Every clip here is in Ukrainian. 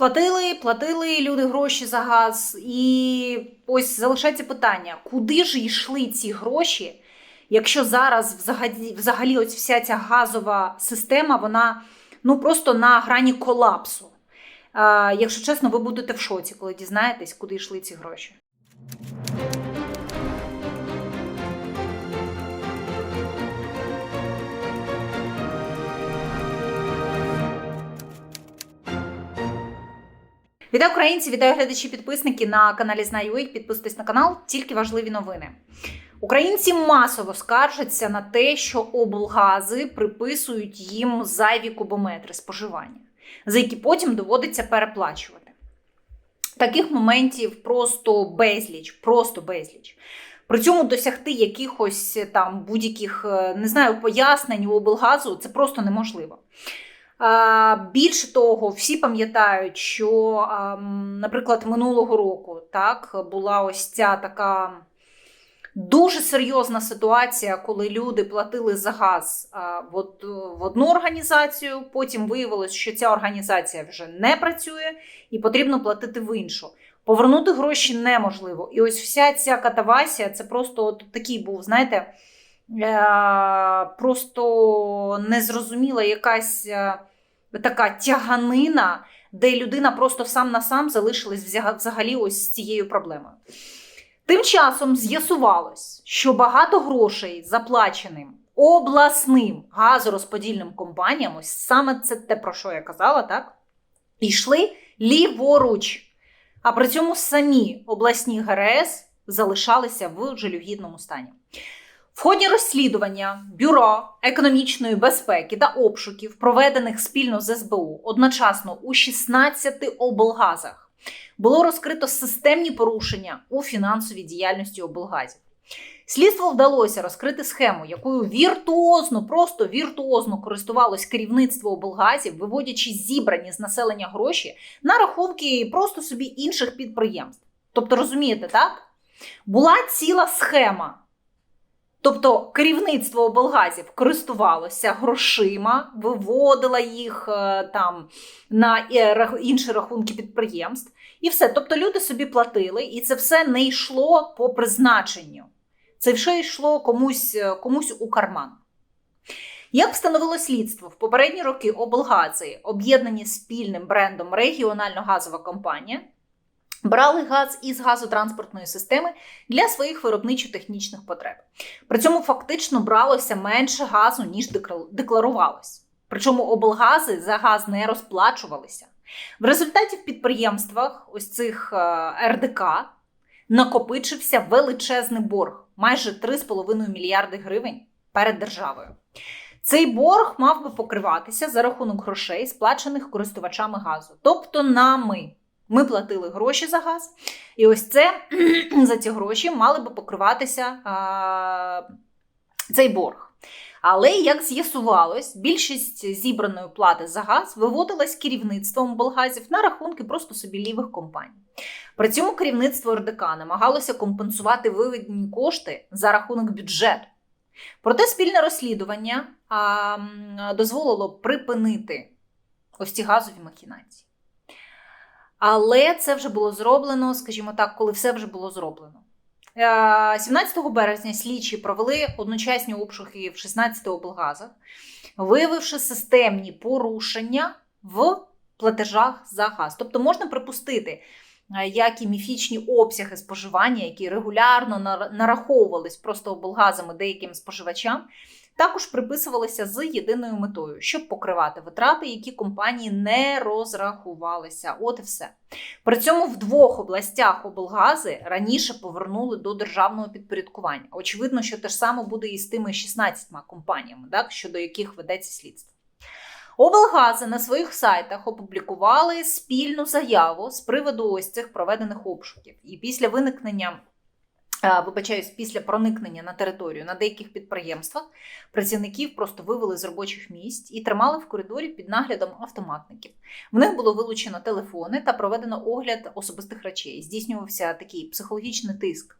Платили, платили люди гроші за газ, і ось залишається питання: куди ж йшли ці гроші, якщо зараз взагалі, взагалі ось вся ця газова система, вона ну просто на грані колапсу. Якщо чесно, ви будете в шоці, коли дізнаєтесь, куди йшли ці гроші. Вітаю українці, вітаю глядачі, підписники на каналі Знаю.ua. Підписуйтесь на канал, тільки важливі новини. Українці масово скаржаться на те, що облгази приписують їм зайві кубометри споживання, за які потім доводиться переплачувати. Таких моментів просто безліч, просто безліч. При цьому досягти якихось там будь-яких е, не знаю пояснень у облгазу це просто неможливо. Більше того, всі пам'ятають, що, наприклад, минулого року так була ось ця така дуже серйозна ситуація, коли люди платили за газ в, одну організацію. Потім виявилось, що ця організація вже не працює і потрібно платити в іншу. Повернути гроші неможливо. І ось вся ця катавасія це просто от такий був, знаєте, просто незрозуміла якась е, така тяганина, де людина просто сам на сам залишилась взагалі ось з цією проблемою. Тим часом з'ясувалось, що багато грошей заплаченим обласним газорозподільним компаніям, ось саме це те, про що я казала, так? Йшли ліворуч. А при цьому самі обласні ГРС залишалися в жалюгідному стані. В ході розслідування Бюро економічної безпеки та обшуків, проведених спільно з СБУ, одночасно у 16 облгазах, було розкрито системні порушення у фінансовій діяльності облгазів. Слідство вдалося розкрити схему, якою віртуозно, просто віртуозно користувалось керівництво облгазів, виводячи зібрані з населення гроші на рахунки просто собі інших підприємств. Тобто, розумієте, так? Була ціла схема. Тобто керівництво облгазів користувалося грошима, виводило їх е, там на е, інші рахунки підприємств, і все. Тобто люди собі платили, і це все не йшло по призначенню. Це все йшло комусь, е, комусь у карман. Як встановило слідство, в попередні роки облгази, об'єднані спільним брендом регіональна газова компанія, брали газ із газотранспортної системи для своїх виробничо-технічних потреб. При цьому фактично бралося менше газу, ніж декла- декларувалось. Причому облгази за газ не розплачувалися. В результаті в підприємствах ось цих е, РДК накопичився величезний борг майже 3,5 мільярди гривень перед державою. Цей борг мав би покриватися за рахунок грошей, сплачених користувачами газу, тобто нами. Ми платили гроші за газ, і ось це за ці гроші мали би покриватися а, цей борг. Але як з'ясувалось, більшість зібраної плати за газ виводилась керівництвом облгазів на рахунки просто собі лівих компаній. При цьому керівництво РДК намагалося компенсувати виведені кошти за рахунок бюджету. Проте спільне розслідування а, дозволило припинити ось ці газові махінації. Але це вже було зроблено, скажімо так, коли все вже було зроблено. Е, 17 березня слідчі провели одночасні обшуки в 16 облгазах, виявивши системні порушення в платежах за газ. Тобто можна припустити, е, як і міфічні обсяги споживання, які регулярно нар- нараховувались просто облгазами деяким споживачам, також приписувалися з єдиною метою, щоб покривати витрати, які компанії не розрахувалися. От і все. При цьому в двох областях облгази раніше повернули до державного підпорядкування. Очевидно, що те ж саме буде і з тими 16 компаніями, так, щодо яких ведеться слідство. Облгази на своїх сайтах опублікували спільну заяву з приводу ось цих проведених обшуків. І після виникнення, вибачаюсь, після проникнення на територію на деяких підприємствах працівників просто вивели з робочих місць і тримали в коридорі під наглядом автоматників. В них було вилучено телефони та проведено огляд особистих речей. Здійснювався такий психологічний тиск.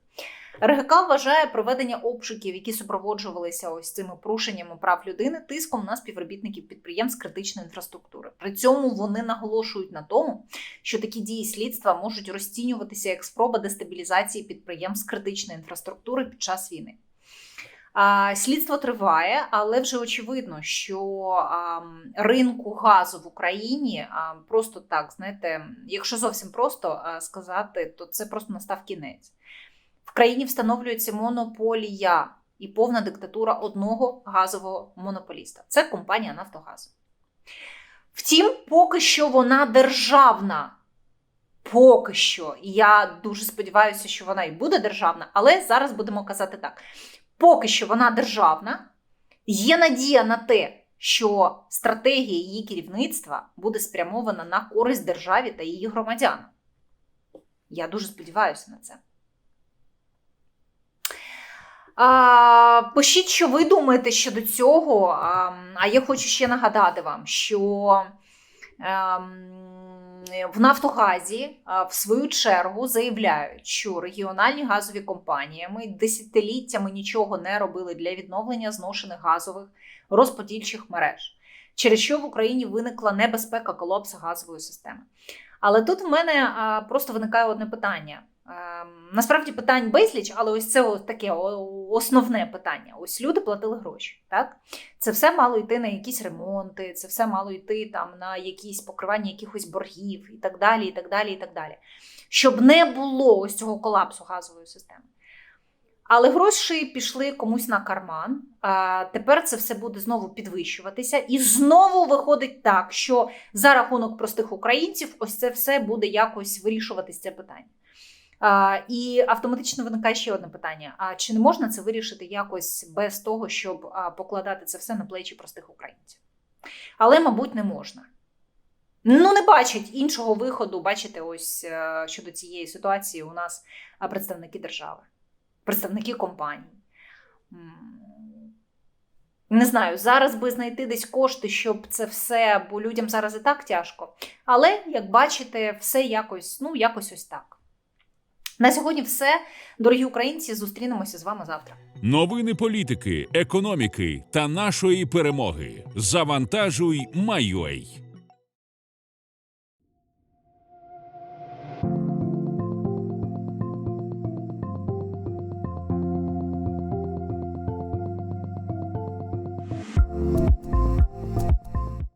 РГК вважає проведення обшуків, які супроводжувалися ось цими порушеннями прав людини, тиском на співробітників підприємств критичної інфраструктури. При цьому вони наголошують на тому, що такі дії слідства можуть розцінюватися як спроба дестабілізації підприємств критичної інфраструктури під час війни. Слідство триває, але вже очевидно, що ринку газу в Україні а, просто так, знаєте, якщо зовсім просто сказати, то це просто настав кінець. В країні встановлюється монополія і повна диктатура одного газового монополіста. Це компанія Нафтогаз. Втім, поки що вона державна. Поки що. Я дуже сподіваюся, що вона і буде державна, але зараз будемо казати так: поки що вона державна, є надія на те, що стратегія її керівництва буде спрямована на користь державі та її громадянам. Я дуже сподіваюся на це. А, пишіть, що ви думаєте щодо цього. А, а я хочу ще нагадати вам, що ем, в Нафтогазі а, в свою чергу заявляють, що регіональні газові компанії ми десятиліттями нічого не робили для відновлення зношених газових розподільчих мереж, через що в Україні виникла небезпека колапсу газової системи. Але тут в мене а, просто виникає одне питання. Насправді питань безліч, але ось це таке основне питання. Ось люди платили гроші. Так? Це все мало йти на якісь ремонти, це все мало йти там на якісь покривання якихось боргів і так далі, і так далі, і так далі. Щоб не було ось цього колапсу газової системи. Але гроші пішли комусь на карман. А тепер це все буде знову підвищуватися, і знову виходить так, що за рахунок простих українців, ось це все буде якось вирішуватись це питання. І автоматично виникає ще одне питання: а чи не можна це вирішити якось без того, щоб покладати це все на плечі простих українців? Але, мабуть, не можна. Ну, не бачать іншого виходу, бачите, ось е, щодо цієї ситуації у нас представники держави, представники компаній. Не знаю, зараз би знайти десь кошти, щоб це все, бо людям зараз і так тяжко. Але, як бачите, все якось, ну, якось ось так. На сьогодні все. Дорогі українці, зустрінемося з вами завтра. Новини політики, економіки та нашої перемоги. Завантажуй, Майой.